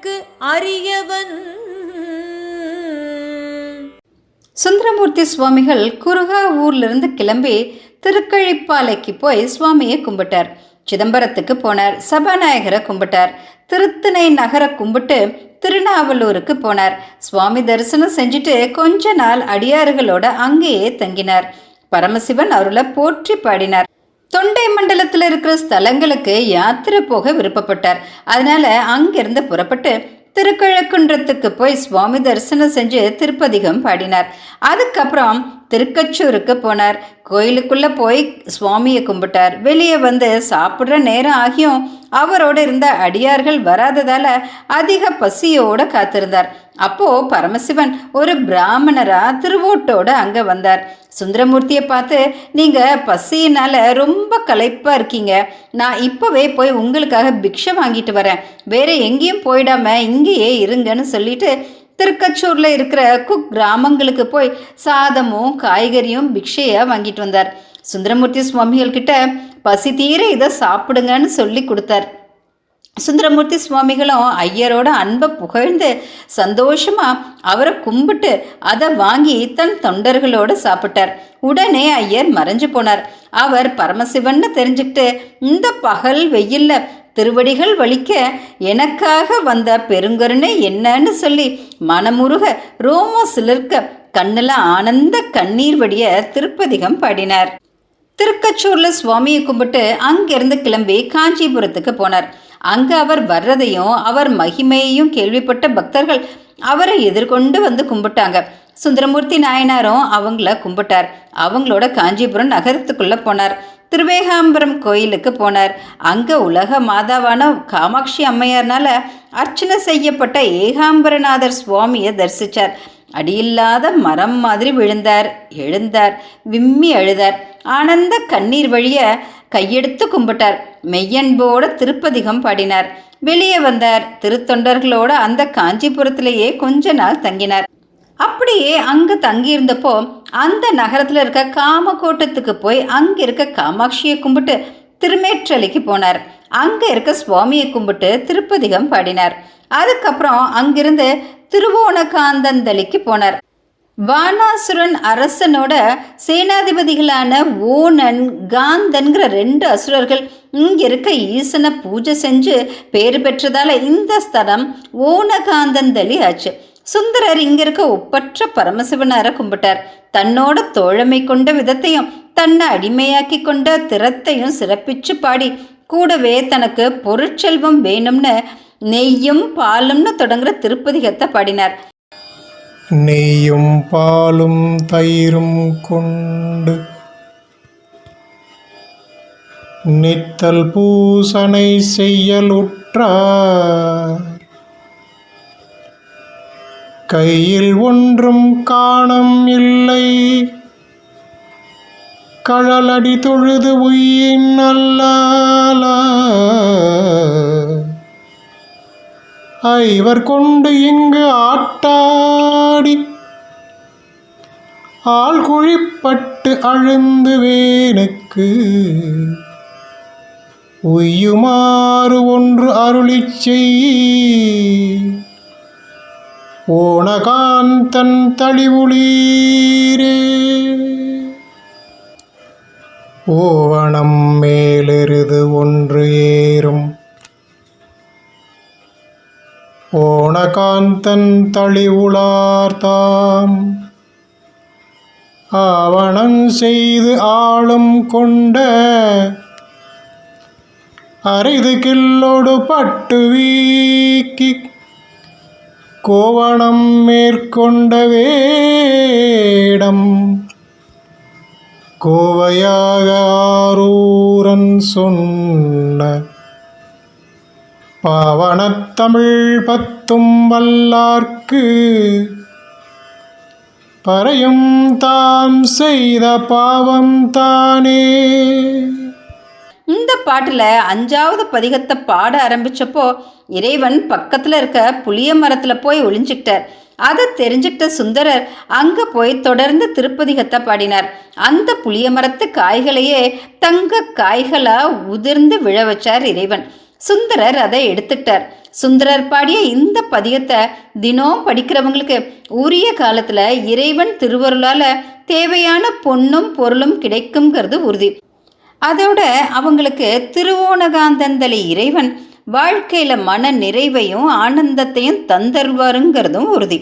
எனக்கு அரியவன். சுந்தரமூர்த்தி சுவாமிகள் குருகா ஊர்லேருந்து கிளம்பி திருக்கழிப்பாலைக்கு போய் சுவாமியை கும்பிட்டார். சிதம்பரத்துக்கு போனார் சபாநாயகரை கும்பிட்டார். திருத்தணை நகரை கும்பிட்டு திருநாவலூருக்கு போனார். சுவாமி தரிசனம் செஞ்சுட்டு கொஞ்ச நாள் அடியாறுகளோட அங்கேயே தங்கினார். பரமசிவன் அருளை போற்றி பாடினார். தொண்டை மண்டலத்தில் இருக்கிற ஸ்தலங்களுக்கு யாத்திரை போக விருப்பப்பட்டார். அதனால அங்கிருந்து புறப்பட்டு திருக்கிழக்குன்றத்துக்கு போய் சுவாமி தரிசனம் செஞ்சு திருப்பதிகம் பாடினார். அதுக்கப்புறம் திருக்கச்சூருக்கு போனார். கோயிலுக்குள்ளே போய் சுவாமியை கும்பிட்டார். வெளியே வந்து சாப்பிட்ற நேரம் ஆகியும் அவரோட இருந்த அடியார்கள் வராததால் அதிக பசியோடு காத்திருந்தார். அப்போது பரமசிவன் ஒரு பிராமணராக திருவோட்டோடு அங்கே வந்தார். சுந்தரமூர்த்தியை பார்த்து நீங்கள் பசியினால ரொம்ப களைப்பாக இருக்கீங்க. நான் இப்போவே போய் உங்களுக்காக பிக்ஷை வாங்கிட்டு வரேன். வேறு எங்கேயும் போயிடாம இங்கேயே இருங்கன்னு சொல்லிட்டு திருக்கச்சூரில் இருக்கிற குக் கிராமங்களுக்கு போய் சாதமும் காய்கறியும் பிக்ஷையாக வாங்கிட்டு வந்தார். சுந்தரமூர்த்தி சுவாமிகள் கிட்ட பசி தீர இதை சாப்பிடுங்கன்னு சொல்லி கொடுத்தார். சுந்தரமூர்த்தி சுவாமிகளும் ஐயரோட அன்பை புகழ்ந்து சந்தோஷமாக அவரை கும்பிட்டு அதை வாங்கி தன் தொண்டர்களோடு சாப்பிட்டார். உடனே ஐயர் மறைஞ்சு போனார். அவர் பரமசிவன்னு தெரிஞ்சுக்கிட்டு இந்த பகல் வெயில்ல திருவடிகள் வலிக்க எனக்காக வந்த பெருங்கருணை என்னன்னு சொல்லி மனமுருக ரோமோ சிலிர்க்க கண்ணில் ஆனந்த கண்ணீர் வடிய திருப்பதிகம் பாடினார். திருக்கச்சூரில் சுவாமியை கும்பிட்டு அங்கிருந்து கிளம்பி காஞ்சிபுரத்துக்கு போனார். அங்கு அவர் வர்றதையும் அவர் மகிமையையும் கேள்விப்பட்ட பக்தர்கள் அவரை எதிர்கொண்டு வந்து கும்பிட்டாங்க. சுந்தரமூர்த்தி நாயனாரும் அவங்கள கும்பிட்டார். அவங்களோட காஞ்சிபுரம் நகரத்துக்குள்ளே போனார். திருவேகாம்பரம் கோயிலுக்கு போனார். அங்கே உலக மாதாவான காமாட்சி அம்மையார்னால அர்ச்சனை செய்யப்பட்ட ஏகாம்பரநாதர் சுவாமியை தரிசித்தார் அடியில்லாத மரம் மாதிரி விழுந்தார். எழுந்தார். விம்மி அழுதார். ஆனந்த கண்ணீர் வழிய கையெடுத்து கும்பிட்டார். மெய்யன்போட திருப்பதிகம் பாடினார். வெளியே வந்தார். திருத்தொண்டர்களோட அந்த காஞ்சிபுரத்திலேயே கொஞ்ச நாள் தங்கினார். அப்படியே அங்கே தங்கியிருந்தப்போ அந்த நகரத்தில் இருக்க காமக்கோட்டத்துக்கு போய் அங்கே இருக்க காமாட்சியை கும்பிட்டு திருமேற்றலைக்கு போனார். அங்கே இருக்க சுவாமியை கும்பிட்டு திருப்பதிகம் பாடினார். அதுக்கப்புறம் அங்கிருந்து திருவோணகாந்தந்தலிக்கு போனார். வானாசுரன் அரசனோட சேனாதிபதிகளான ஓனன் காந்தன்கிற ரெண்டு அசுரர்கள் இங்கே இருக்க ஈசனை பூஜை செஞ்சு பேர் பெற்றதால இந்த ஸ்தலம் ஓனகாந்தந்தலி ஆச்சு. சுந்தரர் இங்க இருக்க ஒப்பற்ற பரமசிவனார கும்பிட்டார். தன்னோட தோழமை கொண்ட விதத்தையும் தன்னை அடிமையாக்கி கொண்ட திறத்தையும் சிறப்பிச்சு பாடி கூடவே தனக்கு பொருட்செல்வம் வேணும்னு நெய்யும் பாலும்னு தொடங்குற திருப்பதிகத்தை பாடினார். நெய்யும் பாலும் தயிரும் கொண்டு நித்தல் பூசனை செய்யலுற்ற கையில் ஒன்றும் காணம் இல்லை. கழலடி தொழுது உயின் அல்ல ஐவர் கொண்டு இங்கு ஆட்டாடி. ஆள் குழிப்பட்டு அழுந்து வேனுக்கு. உய்யுமாறு ஒன்று அருளிச் செய். ஓணகாந்தன் தளிவுளீரே. ஓவணம் மேலெருது ஒன்று ஏறும். ஓணகாந்தன் தளிவுளார்தாம். ஆவணம் செய்து ஆளும் கொண்ட அரிது கில்லோடு பட்டு வீக்கி கோவணம் மேற்கொண்ட வேடம். கோவையாக ஆரூரன் சொன்ன பாவனத்தமிழ் பத்தும் வல்லார்க்கு பறையும் தாம் செய்த பாவம் தானே. இந்த பாட்டில் அஞ்சாவது பதிகத்தை பாட ஆரம்பித்தப்போ இறைவன் பக்கத்தில் இருக்க புளிய மரத்தில் போய் ஒளிஞ்சிக்கிட்டார். அதை தெரிஞ்சுக்கிட்ட சுந்தரர் அங்கே போய் தொடர்ந்து திருப்பதிகத்தை பாடினார். அந்த புளிய மரத்து காய்களையே தங்க காய்களாக உதிர்ந்து விழ வச்சார் இறைவன். சுந்தரர் அதை எடுத்துட்டார் சுந்தரர் பாடிய இந்த பதியத்தை தினம் படிக்கிறவங்களுக்கு உரிய காலத்தில் இறைவன் திருவருளால் தேவையான பொண்ணும் பொருளும் கிடைக்குங்கிறது உறுதி. அதோட அவங்களுக்கு திருவோணகாந்தந்தலி இறைவன் வாழ்க்கையில் மன நிறைவையும் ஆனந்தத்தையும் தந்தருவாருங்கிறதும் உறுதி.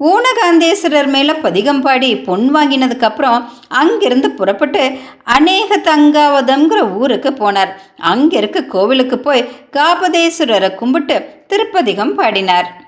ஊனகாந்தேஸ்வரர் மேலே பதிகம் பாடி பொன் வாங்கினதுக்கப்புறம் அங்கிருந்து புறப்பட்டு அநேக தங்காவதம்ங்கிற ஊருக்கு போனார். அங்கே இருக்க கோவிலுக்கு போய் காபதேஸ்வரரை கும்பிட்டு திருப்பதிகம் பாடினார்.